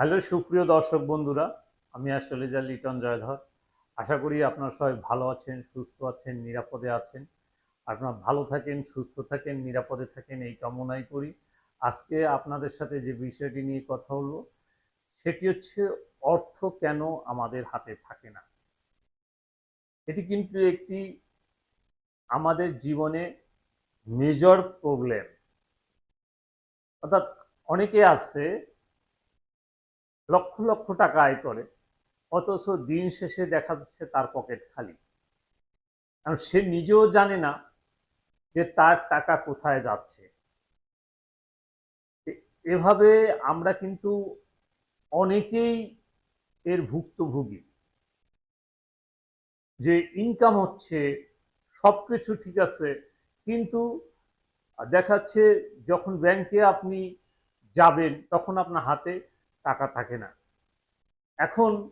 Hello, সুপ্রিয় দর্শক বন্ধুরা, আমি আসলে যা লিটন জয়ধর। আশা করি আপনারা সবাই ভালো আছেন, সুস্থ আছেন, নিরাপদে আছেন। আপনারা ভালো থাকেন, সুস্থ থাকেন, নিরাপদে থাকেন, এই কামনাই করি। আজকে আপনাদের সাথে যে বিষয়টি নিয়ে কথা বলব সেটি হচ্ছে অর্থ কেন আমাদের হাতে থাকে না? এটি কিন্তু একটি আমাদের জীবনে মেজর প্রবলেম অর্থাৎ অনেকে আছে লক্ষ লক্ষ টাকা আয় করে, অথচ দিন শেষে দেখা যাচ্ছে তার পকেট খালি। কারণ সে নিজেও জানে না যে তার টাকা কোথায় যাচ্ছে। এভাবে আমরা কিন্তু অনেকেই এর ভুক্তভোগী। যে ইনকাম হচ্ছে, সবকিছু ঠিক আছে, কিন্তু দেখাচ্ছে যখন ব্যাংকে আপনি যাবেন, তখন আপনার হাতে টাকা থাকে না। এখন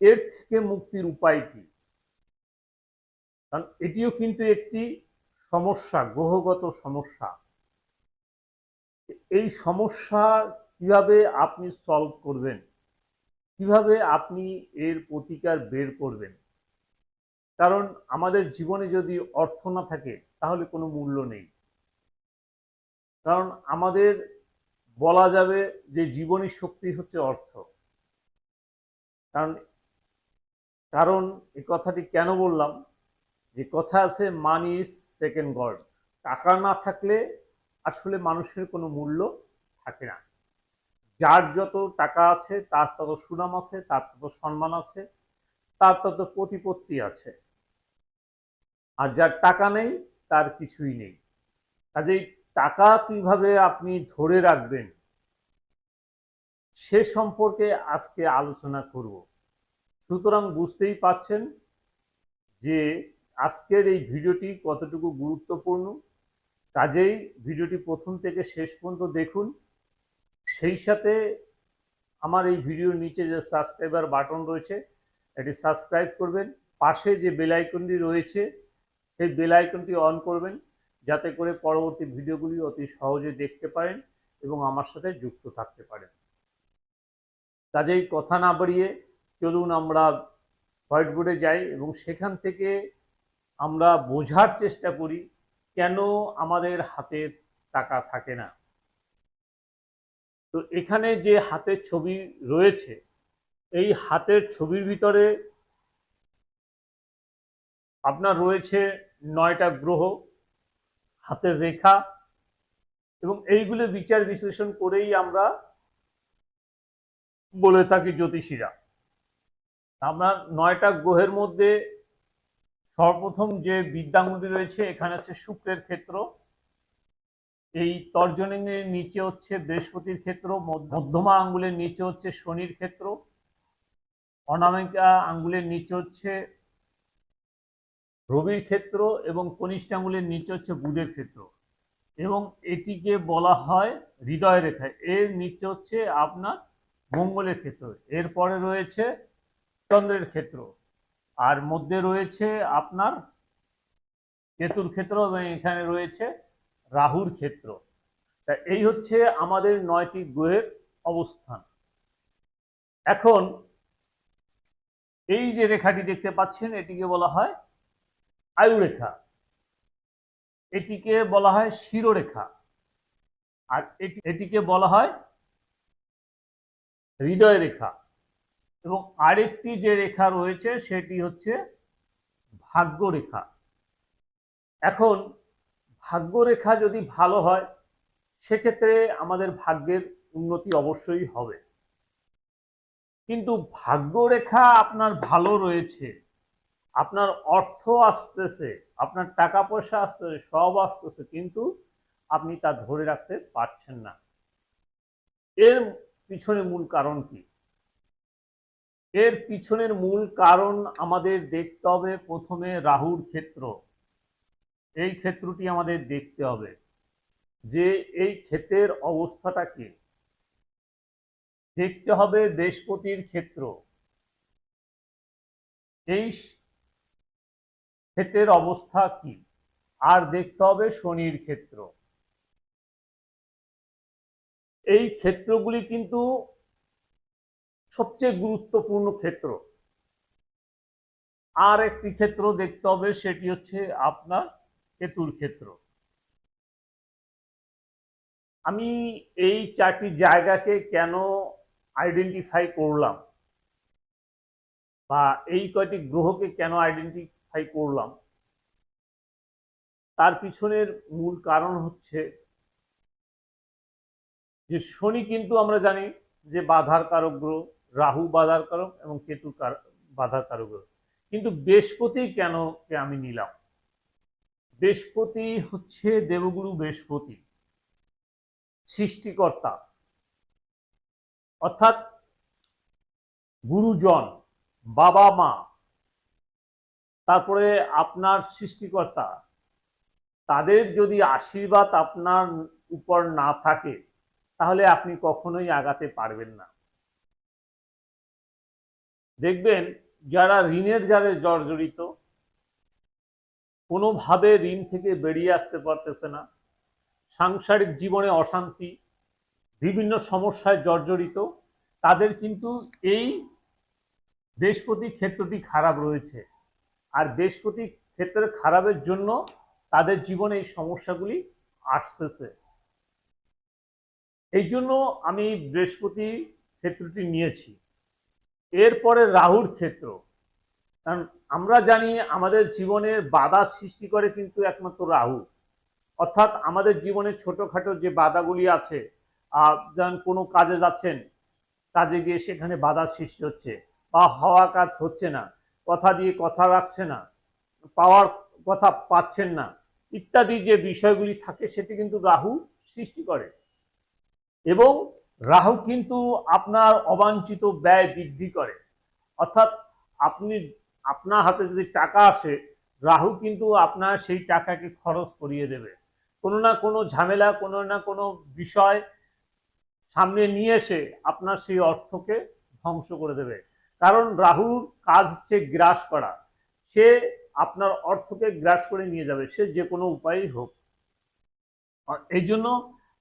এর থেকে মুক্তির উপায় কি? কারণ এটিও কিন্তু একটি সমস্যা, গ্রহগত সমস্যা। এই সমস্যা কীভাবে আপনি সলভ করবেন? কীভাবে আপনি এর প্রতিকার বের করবেন? কারণ আমাদের জীবনে যদি অর্থ না থাকে, তাহলে কোনো মূল্য নেই। কারণ আমাদের বলা যাবে যে জীবনী শক্তি হচ্ছে অর্থ। কারণ কারণ এই কথাটি কেন বললাম? যে কথা আছে মানি ইজ সেকেন্ড গড টাকা না থাকলে আসলে মানুষের কোনো মূল্য থাকে না। যার যত টাকা আছে, তার তত সুনাম আছে, তার তত সম্মান আছে, তার তত প্রতিপত্তি আছে। আর যার টাকা নেই, তার কিছুই নেই। কাজেই টাকা কীভাবে আপনি ধরে রাখবেন, সে সম্পর্কে আজকে আলোচনা করব। সুতরাং বুঝতেই পাচ্ছেন যে আজকের এই ভিডিওটি কতটুকু গুরুত্বপূর্ণ। কাজেই ভিডিওটি প্রথম থেকে শেষ পর্যন্ত দেখুন। সেই সাথে আমার এই ভিডিওর নিচে যে সাবস্ক্রাইবার বাটন রয়েছে, এটি সাবস্ক্রাইব করবেন। পাশে যে বেলাইকনটি রয়েছে, সেই বেলাইকনটি অন করবেন। যাতে করে পরবর্তী ভিডিওগুলি অতি সহজে দেখতে পারেন এবং আমার সাথে যুক্ত থাকতে পারেন। কাজেই কথা না বাড়িয়ে চলুন আমরা হোয়াইট বোর্ডে যাই এবং সেখান থেকে আমরা বোঝার চেষ্টা করি কেন আমাদের হাতে টাকা থাকে না। তো এখানে যে হাতের ছবি রয়েছে, এই হাতের ছবির ভিতরে আপনার রয়েছে নয়টা গ্রহ। হাতের রেখা এবং এইগুলো বিচার বিশ্লেষণ করেই আমরা বলে থাকি জ্যোতিষীরা। আমরা নয়টা গ্রহের মধ্যে সর্বপ্রথম যে বিদ্যাঙ্গুলি রয়েছে, এখানে হচ্ছে শুক্রের ক্ষেত্র। এই তর্জনীর নিচে হচ্ছে বৃহস্পতির ক্ষেত্র, মধ্য- মধ্যমা আঙ্গুলের নিচে হচ্ছে শনির ক্ষেত্র, অনামিকা আঙ্গুলের নিচে হচ্ছে রবির ক্ষেত্র এবং কনিষ্ঠ আঙ্গুলের নিচে হচ্ছে বুধের ক্ষেত্র। এবং এটিকে বলা হয় হৃদয় রেখা। এর নিচে হচ্ছে আপনার মঙ্গলের ক্ষেত্র। এরপরে রয়েছে চন্দ্রের ক্ষেত্র। আর মধ্যে রয়েছে আপনার কেতুর ক্ষেত্র এবং এখানে রয়েছে রাহুর ক্ষেত্র। তা এই হচ্ছে আমাদের নয়টি গ্রহের অবস্থান। এখন এই যে রেখাটি দেখতে পাচ্ছেন, এটিকে বলা হয় আয়ুরেখা। এটিকে বলা হয় শিরোরেখা। আর এটি এটিকে বলা হয় হৃদয় রেখা এবং আরেকটি যে রেখা রয়েছে, সেটি হচ্ছে ভাগ্য রেখা এখন ভাগ্য রেখা যদি ভালো হয়, সেক্ষেত্রে আমাদের ভাগ্যের উন্নতি অবশ্যই হবে। কিন্তু ভাগ্য রেখা আপনার ভালো রয়েছে। আপনার অর্থ আসতেছে, আপনার টাকা পয়সা আসতেছে, সব আসতেছে, কিন্তু আপনি তা ধরে রাখতে পারছেন না। এর পিছনে মূল কারণ কি? এর পিছনের মূল কারণ আমাদের দেখতে হবে প্রথমে রাহুর ক্ষেত্র। এই ক্ষেত্রটি আমাদের দেখতে হবে যে এই ক্ষেত্রের অবস্থাটা কি। দেখতে হবে বৃহস্পতির ক্ষেত্র। এই ক্ষেত্রের অবস্থা কি? আর দেখতে হবে শনির ক্ষেত্র। এই ক্ষেত্রগুলি কিন্তু সবচেয়ে গুরুত্বপূর্ণ ক্ষেত্র। আর একটি ক্ষেত্র দেখতে হবে, সেটি হচ্ছে আপনার কেতুর ক্ষেত্র। আমি এই চারটি জায়গাকে কেন আইডেন্টিফাই করলাম? বা এই কয়টি গ্রহকে কেন আইডেন্টিফাই করলাম। তার পিছনের মূল কারণ হচ্ছে যে শনি কিন্তু আমরা জানি যে বাধার কারক গ্রহ, রাহু বাধার কারক এবং কেতু বাধার কারক গ্রহ। কিন্তু বৃহস্পতি কেন কে আমি নিলাম? বৃহস্পতি হচ্ছে দেবগুরু বৃহস্পতি, সৃষ্টিকর্তা। অর্থাৎ গুরুজন বাবা মা তারপরে আপনার সৃষ্টিকর্তা, তাদের যদি আশীর্বাদ আপনার উপর না থাকে, তাহলে আপনি কখনোই আগাতে পারবেন না। দেখবেন, যারা ঋণের জালে জর্জরিত, কোনোভাবে ঋণ থেকে বেরিয়ে আসতে পারতেছে না। সাংসারিক জীবনে অশান্তি, বিভিন্ন সমস্যায় জর্জরিত, তাদের কিন্তু এই বৃহস্পতি ক্ষেত্রটি খারাপ রয়েছে। আর বৃহস্পতি ক্ষেত্রের খারাপের জন্য তাদের জীবনে এই সমস্যাগুলি আসতেছে। এই জন্য আমি বৃহস্পতি ক্ষেত্রটি নিয়েছি। এরপরে রাহুর ক্ষেত্র। কারণ আমরা জানি আমাদের জীবনের বাধা সৃষ্টি করে কিন্তু একমাত্র রাহু। অর্থাৎ আমাদের জীবনে ছোটোখাটো যে বাধাগুলি আছে যেমন কোনো কাজে যাচ্ছেন, কাজে গিয়ে সেখানে বাধা সৃষ্টি হচ্ছে বা হওয়া কাজ হচ্ছে না। কথা দিয়ে কথা রাখছে না, পাওয়ার কথা পাচ্ছেন না, ইত্যাদি যে বিষয়গুলি থাকে সেটি কিন্তু রাহু সৃষ্টি করে। এবং রাহু কিন্তু আপনার অবাঞ্ছিত ব্যয় বৃদ্ধি করে। অর্থাৎ আপনি, আপনার হাতে যদি টাকা আসে, রাহু কিন্তু আপনার সেই টাকাকে খরচ করিয়ে দেবে। কোনো না কোনো ঝামেলা, কোনো না কোনো বিষয় সামনে নিয়ে এসে আপনার সেই অর্থকে ধ্বংস করে দেবে। কারণ রাহুর কাজ হচ্ছে গ্রাস করা। সে আপনার অর্থকে গ্রাস করে নিয়ে যাবে, সে যে কোনো উপায়ই হোক। এই জন্য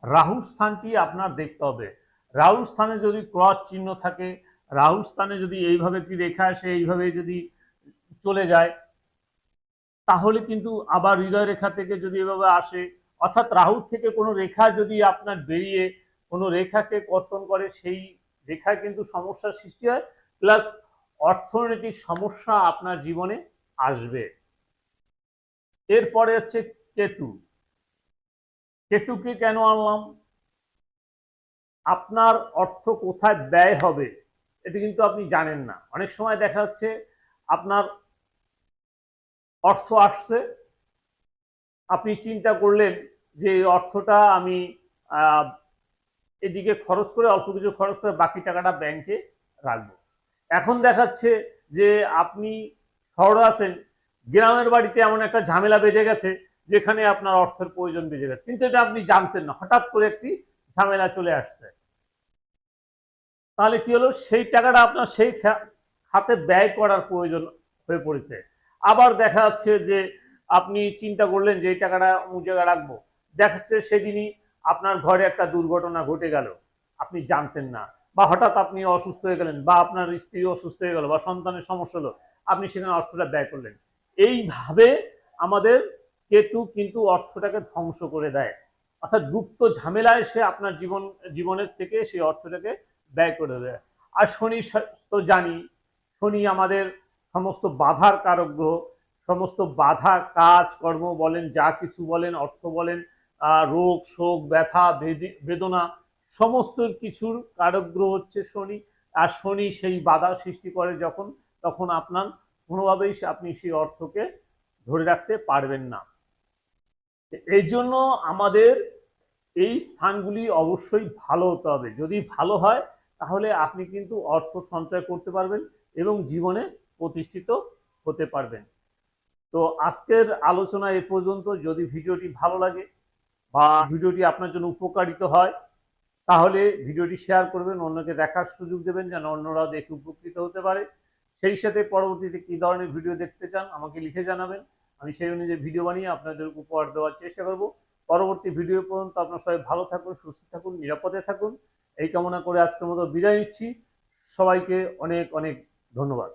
রাহু স্থানটি আপনার দেখতে হবে। রাহু স্থানে যদি ক্রস চিহ্ন থাকে রাহু স্থানে যদি এইভাবে কি রেখা আসে, এইভাবে যদি চলে যায়, তাহলে কিন্তু আবার হৃদয় রেখা থেকে যদি এভাবে আসে, অর্থাৎ রাহুর থেকে কোনো রেখা যদি আপনার বেরিয়ে, কোনো রেখাকে কর্তন করে, সেই রেখায় কিন্তু সমস্যার সৃষ্টি হয়। প্লাস অর্থনৈতিক সমস্যা আপনার জীবনে আসবে। এরপরে হচ্ছে কেতু। কেতুকে কেন আনলাম? আপনার অর্থ কোথায় ব্যয় হবে, এটা কিন্তু আপনি জানেন না। অনেক সময় দেখা যাচ্ছে আপনার অর্থ আসছে, আপনি চিন্তা করলেন যে এই অর্থটা আমি এদিকে খরচ করে, অল্প কিছু খরচ করে বাকি টাকাটা ব্যাংকে রাখব। এখন দেখাচ্ছে যে আপনি শহরে আছেন, গ্রামের বাড়িতে এমন একটা ঝামেলা বেজে গেছে যেখানে আপনার অর্থের প্রয়োজন বেজে গেছে। কিন্তু এটা আপনি জানতেন না, হঠাৎ করে একটি ঝামেলা চলে আসছে। তাহলে কি হলো? সেই টাকাটা আপনার সেই খাতে ব্যয় করার প্রয়োজন হয়ে পড়েছে। আবার দেখা যাচ্ছে যে আপনি চিন্তা করলেন যে এই টাকাটা অমুক জায়গায় রাখব। দেখাচ্ছে সেদিনই আপনার ঘরে একটা দুর্ঘটনা ঘটে গেল। আপনি জানতেন না। বা হঠাৎ আপনি অসুস্থ হয়ে গেলেন বা আপনার স্ত্রী অসুস্থ হয়ে গেল বা সন্তানের সমস্যা হলো, আপনি সেখানে অর্থটা ব্যয় করলেন। এইভাবে আমাদের কেতু কিন্তু অর্থটাকে ধ্বংস করে দেয়। অর্থাৎ গুপ্ত ঝামেলায় সে আপনার জীবন, জীবনের থেকে সেই অর্থটাকে ব্যয় করে দেয়। আর শনি তো জানি, শনি আমাদের সমস্ত বাধার কারক গ্রহ, সমস্ত বাধা কাজ কর্ম বলেন, যা কিছু বলেন, অর্থ বলেন রোগ, শোক, ব্যথা বেদনা সমস্ত কিছুর কারক গ্রহ হচ্ছে শনি, আর শনি সেই বাধা সৃষ্টি করে যখন, তখন আপনার কোনোভাবেই আপনি সেই অর্থকে ধরে রাখতে পারবেন না। এই জন্য আমাদের এই স্থানগুলি অবশ্যই ভালো হতে হবে। যদি ভালো হয়, তাহলে আপনি কিন্তু অর্থ সঞ্চয় করতে পারবেন এবং জীবনে প্রতিষ্ঠিত হতে পারবেন। তো আজকের আলোচনা এ পর্যন্ত। যদি ভিডিওটি ভালো লাগে বা ভিডিওটি আপনার জন্য উপকারিত হয় তাহলে ভিডিওটি শেয়ার করবেন, অন্যকে দেখার সুযোগ দেবেন যেন অন্যরাও দেখে উপকৃত হতে পারে। সেই সাথে পরবর্তীতে কী ধরনের ভিডিও দেখতে চান আমাকে লিখে জানাবেন। আমি সেই অনুযায়ী ভিডিও বানিয়ে আপনাদের উপহার দেওয়ার চেষ্টা করব। পরবর্তী ভিডিও পর্যন্ত আপনার সবাই ভালো থাকুন, সুস্থ থাকুন, নিরাপদে থাকুন। এই কামনা করে আজকের মতো বিদায় নিচ্ছি। সবাইকে অনেক অনেক ধন্যবাদ।